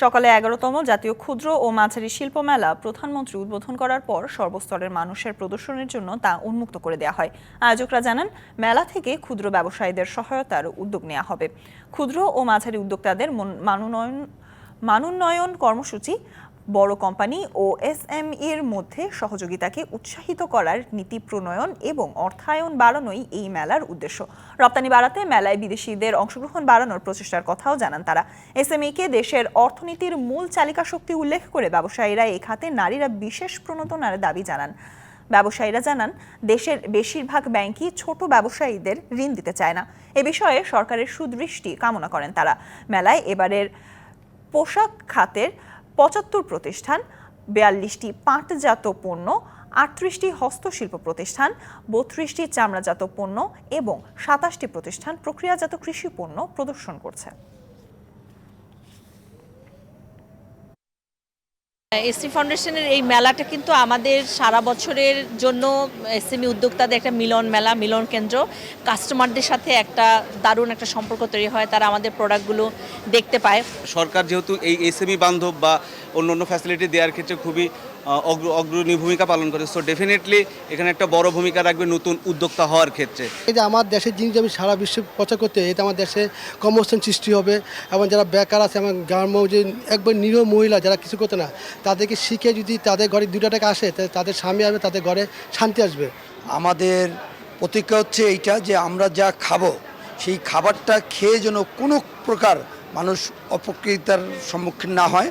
সকালে এগারোতম জাতীয় ক্ষুদ্র ও মাঝারি শিল্প মেলা প্রধানমন্ত্রী উদ্বোধন করার পর সর্বস্তরের মানুষের প্রদর্শনের জন্য তা উন্মুক্ত করে দেওয়া হয়। আয়োজকরা জানান, মেলা থেকে ক্ষুদ্র ব্যবসায়ীদের সহায়তার উদ্যোগ নেওয়া হবে। ক্ষুদ্র ও মাঝারি উদ্যোক্তাদের মন- মানোন্নয়ন মানোন্নয়ন কর্মসূচি বড় কোম্পানি ও এসএমইর মধ্যে সহযোগিতাকে উৎসাহিত করার নীতি প্রণয়ন এবং অর্থায়ন বাড়ানোই এই মেলার উদ্দেশ্য। রপ্তানি বাড়াতে মেলায় বিদেশিদের অংশগ্রহণ বাড়ানোর প্রচেষ্টার কথাও জানান তারা। এসএমইকে দেশের অর্থনীতির মূল চালিকা শক্তি উল্লেখ করে ব্যবসায়ীরা এই খাতে নারীরা বিশেষ প্রণোদনার দাবি জানান। ব্যবসায়ীরা জানান, দেশের বেশিরভাগ ব্যাংকই ছোট ব্যবসায়ীদের ঋণ দিতে চায় না। এ বিষয়ে সরকারের সুদৃষ্টি কামনা করেন তারা। মেলায় এবারের পোশাক খাতের পঁচাত্তর প্রতিষ্ঠান, বিয়াল্লিশটি পাটজাত পণ্য, আটত্রিশটি হস্তশিল্প প্রতিষ্ঠান, বত্রিশটি চামড়াজাত পণ্য এবং সাতাশটি প্রতিষ্ঠান প্রক্রিয়াজাত কৃষি পণ্য প্রদর্শন করছে। এসসি ফাউন্ডেশনের এই মেলাটা কিন্তু আমাদের সারা বছরের জন্য এসএমই উদ্যোক্তাদের একটা মিলন মেলা, মিলন কেন্দ্র। কাস্টমারদের সাথে একটা দারুণ একটা সম্পর্ক তৈরি হয়, তারা আমাদের প্রোডাক্টগুলো দেখতে পায়। সরকার যেহেতু এই এসএমই বান্ধব বা অন্য অন্য ফ্যাসিলিটি দেওয়ার ক্ষেত্রে খুবই অগ্র- অগ্রণী ভূমিকা পালন করে। সো ডেফিনেটলি এখানে একটা বড় ভূমিকা রাখবে নতুন উদ্যোক্তা হওয়ার ক্ষেত্রে। এই যে আমার দেশের জিনিস আমি সারা বিশ্বে প্রচার করতে এটা আমার দেশে কর্মস্থান সৃষ্টি হবে এবং যারা বেকার আছে এবং গ্রাম্য যে একবার নিরীহ মহিলা যারা কিছু করতে না তাদেরকে শিখে যদি তাদের ঘরে দুটো টাকা আসে তাহলে তাদের স্বামী আসবে তাদের ঘরে শান্তি আসবে। আমাদের প্রতিজ্ঞা হচ্ছে এইটা যে আমরা যা খাব সেই খাবারটা খেয়ে যেন কোনো প্রকার মানুষ অপকৃতার সম্মুখীন না হয়।